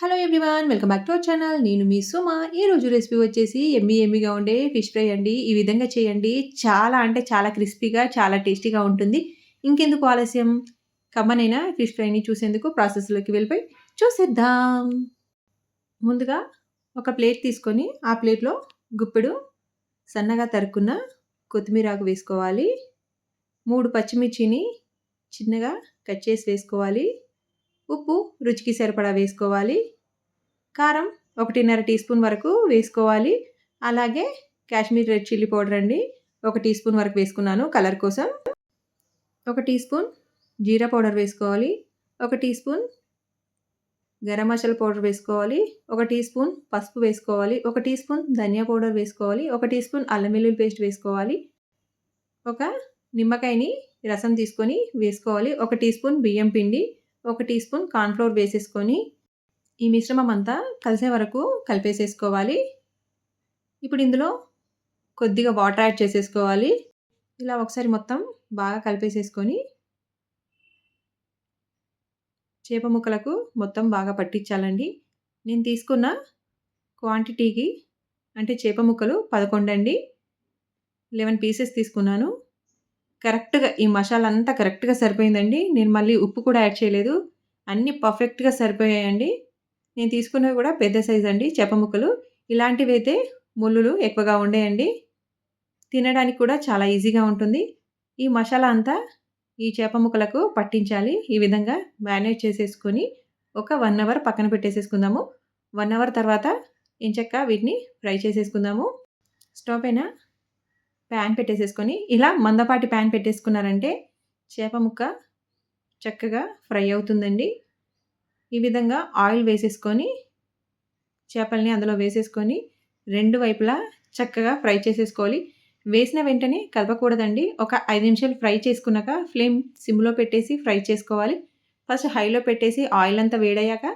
Hello everyone welcome back to our channel నేను మీ సుమ. ఈరోజు రెసిపీ వచ్చేసి ఎమ్మి ఎమ్మిగా ఉండే ఫిష్ ఫ్రై అండి. ఈ విధంగా చేయండి. చాలా అంటే చాలా క్రిస్పీగా చాలా టేస్టీగా ఉంటుంది. ఇంకెందుకు ఆలస్యం? కమ్మనైన ఫిష్ ఫ్రైని చూసేందుకు ప్రాసెస్లోకి వెళ్ళిపోయి చూసేద్దాం. ముందుగా ఒక ప్లేట్ తీసుకొని ఆ ప్లేట్లో గుప్పెడు సన్నగా తరుక్కున్న కొత్తిమీరాకు వేసుకోవాలి. మూడు పచ్చిమిర్చిని చిన్నగా కట్ చేసి వేసుకోవాలి. ఉప్పు రుచికి సరిపడా వేసుకోవాలి. కారం ఒకటిన్నర టీ స్పూన్ వరకు వేసుకోవాలి. అలాగే కాశ్మీర్ రెడ్ చిల్లీ పౌడర్ అండి ఒక టీ స్పూన్ వరకు వేసుకున్నాను కలర్ కోసం. ఒక టీ స్పూన్ జీరా పౌడర్ వేసుకోవాలి. ఒక teaspoon garam masala powder వేసుకోవాలి. ఒక టీ స్పూన్ పసుపు వేసుకోవాలి. ఒక టీ స్పూన్ ధనియా పౌడర్ వేసుకోవాలి. ఒక టీ స్పూన్ అల్లం వెల్లుల్లి పేస్ట్ వేసుకోవాలి. ఒక నిమ్మకాయని రసం తీసుకొని వేసుకోవాలి. ఒక టీ స్పూన్ బియ్యం పిండి ఒక టీ స్పూన్ కార్న్ఫ్లోర్ వేసేసుకొని ఈ మిశ్రమం అంతా కలిసే వరకు కలిపేసేసుకోవాలి. ఇప్పుడు ఇందులో కొద్దిగా వాటర్ యాడ్ చేసేసుకోవాలి. ఇలా ఒకసారి మొత్తం బాగా కలిపేసేసుకొని చేప ముక్కలకు మొత్తం బాగా పట్టించాలండి. నేను తీసుకున్న క్వాంటిటీకి అంటే చేప ముక్కలు పదకొండు అండి లెవెన్ పీసెస్ తీసుకున్నాను. కరెక్ట్గా ఈ మసాలా అంతా కరెక్ట్గా సరిపోయిందండి. నేను మళ్ళీ ఉప్పు కూడా యాడ్ చేయలేదు. అన్నీ పర్ఫెక్ట్గా సరిపోయాయండి. నేను తీసుకున్నవి కూడా పెద్ద సైజ్ అండి చేప ముక్కలు. ఇలాంటివి అయితే ముళ్ళులు ఎక్కువగా ఉండేయండి. తినడానికి కూడా చాలా ఈజీగా ఉంటుంది. ఈ మసాలా అంతా ఈ చేప ముక్కలకు పట్టించాలి. ఈ విధంగా మ్యారినేట్ చేసేసుకొని ఒక వన్ అవర్ పక్కన పెట్టేసేసుకుందాము. వన్ అవర్ తర్వాత ఇంచక్క వీటిని ఫ్రై చేసేసుకుందాము. స్టవ్ పైన ప్యాన్ పెట్టేసేసుకొని ఇలా మందపాటి ప్యాన్ పెట్టేసుకున్నారంటే చేప ముక్క చక్కగా ఫ్రై అవుతుందండి. ఈ విధంగా ఆయిల్ వేసేసుకొని చేపల్ని అందులో వేసేసుకొని రెండు వైపులా చక్కగా ఫ్రై చేసేసుకోవాలి. వేసిన వెంటనే కలపకూడదండి. ఒక ఐదు నిమిషాలు ఫ్రై చేసుకున్నాక ఫ్లేమ్ సిమ్లో పెట్టేసి ఫ్రై చేసుకోవాలి. ఫస్ట్ హైలో పెట్టేసి ఆయిల్ అంతా వేడయ్యాక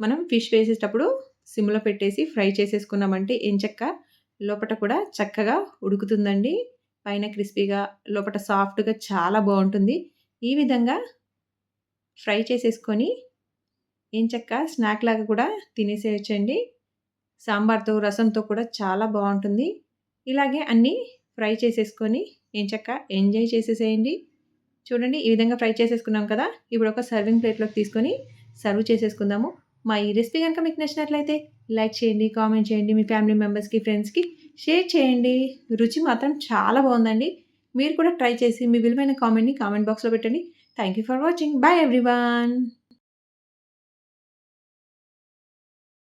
మనం ఫిష్ వేసేటప్పుడు సిమ్లో పెట్టేసి ఫ్రై చేసేసుకున్నామంటే ఎంచక్కా లోపట లోపల కూడా చక్కగా ఉడుకుతుందండి. పైన క్రిస్పీగా లోపల సాఫ్ట్గా చాలా బాగుంటుంది. ఈ విధంగా ఫ్రై చేసేసుకొని ఏం చెక్క స్నాక్ లాగా కూడా తినేసేయచ్చండి. సాంబార్తో రసంతో కూడా చాలా బాగుంటుంది. ఇలాగే అన్నీ ఫ్రై చేసేసుకొని ఏం చెక్క ఎంజాయ్ చేసేసేయండి. చూడండి ఈ విధంగా ఫ్రై చేసేసుకున్నాం కదా ఇప్పుడు ఒక సర్వింగ్ ప్లేట్లోకి తీసుకొని సర్వ్ చేసేసుకుందాము. మా ఈ రెసిపీ కనుక మీకు నచ్చినట్లయితే లైక్ చేయండి కామెంట్ చేయండి మీ ఫ్యామిలీ మెంబర్స్కి ఫ్రెండ్స్కి షేర్ చేయండి. రుచి మాత్రం చాలా బాగుందండి. మీరు కూడా ట్రై చేసి మీ విలువైన కామెంట్ని కామెంట్ బాక్స్లో పెట్టండి. Thank you for watching. Bye everyone.